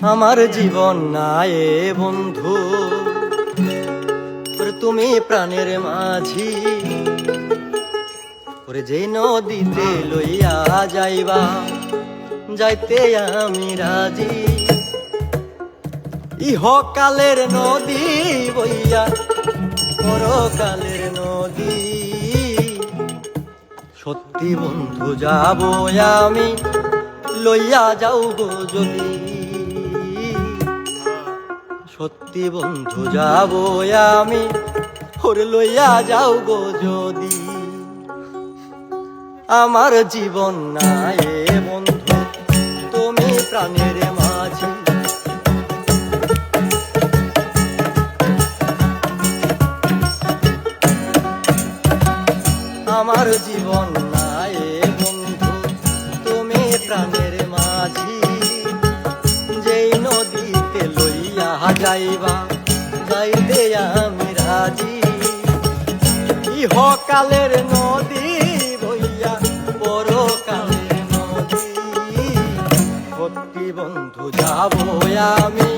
আমার জীবন নাই বন্ধু। তুমি প্রাণের মাঝি। ওরে যে নদীতে লইয়া যাইবা, যাইতে আমি রাজি। ইহকালের নদী বইয়া, পরকালের নদী। সত্যি বন্ধু, যাব আমি, লইয়া যাও গো যদি। সত্যি বন্ধু যাব আমি। ওর লইয়া যাও গো যদি। আমার জীবন নাই বন্ধু, তুমি প্রাণের মাঝে। আমার জীবন যাইবা, যাইতে আমি রাজি। ইহকালের নদী বইয়া পরকালের নদী। সত্যি বন্ধু, যাব আমি,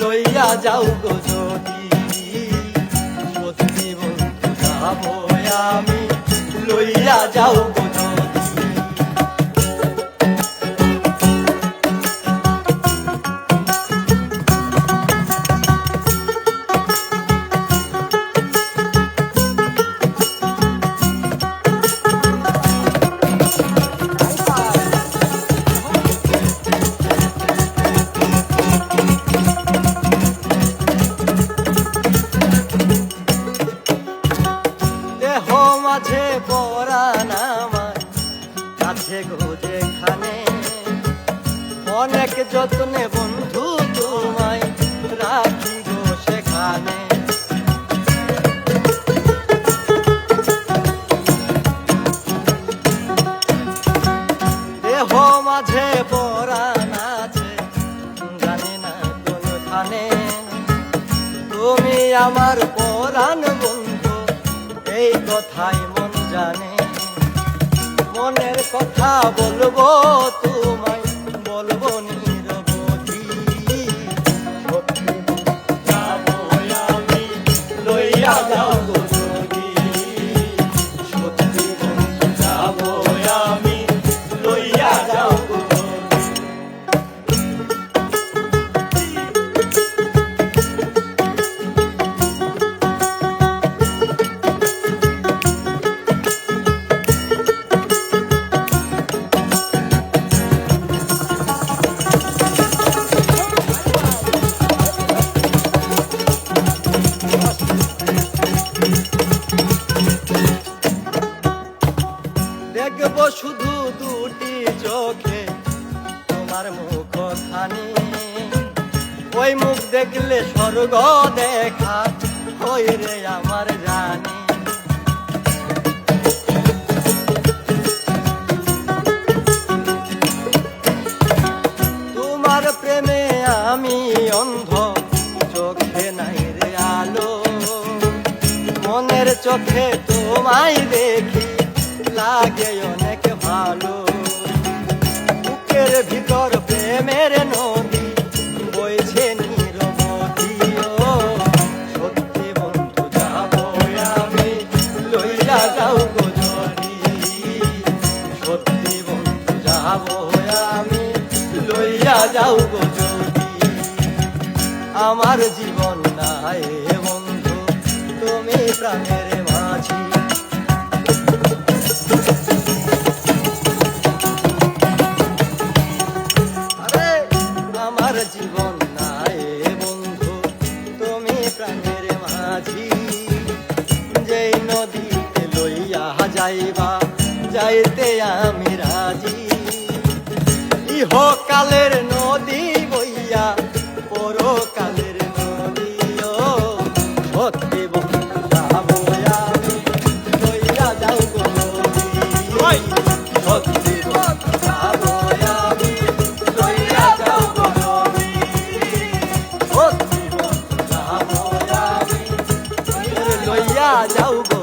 লইয়া যাও গো যদি। সত্যি বন্ধু, যাব আমি, লইয়া যাও মাঝে পরাণ আমার কাছে গোজে খানে অনেক যত্নে বন্ধু তোমায় রাখি গো সেখানে। দেহ মাঝে পরাণ জানি না তুমি আমার পরাণ এই কথাই মন জানে। মনের কথা বলব তোমায় দেখব শুধু দুটি চোখে তোমার মুখ খানি ওই মুখ দেখলে স্বর্গ দেখা হই রে আমার জানি চোখে তোমায় দেখি, লাগে অনেক ভালো। বুকের ভিতর প্রেমের নদী, বইছে বন্ধু আমি যাও বন্ধু আমি লইয়া যাও আমার জীবন নাই বন্ধু, তুমি প্রাণের জীবন নাই বন্ধু, তুমি প্রাণের মাঝি। যেই নদীতে লইয়া যাইবা, যাইতে আমি রাজি। ইহকালের নদী বইয়া যাও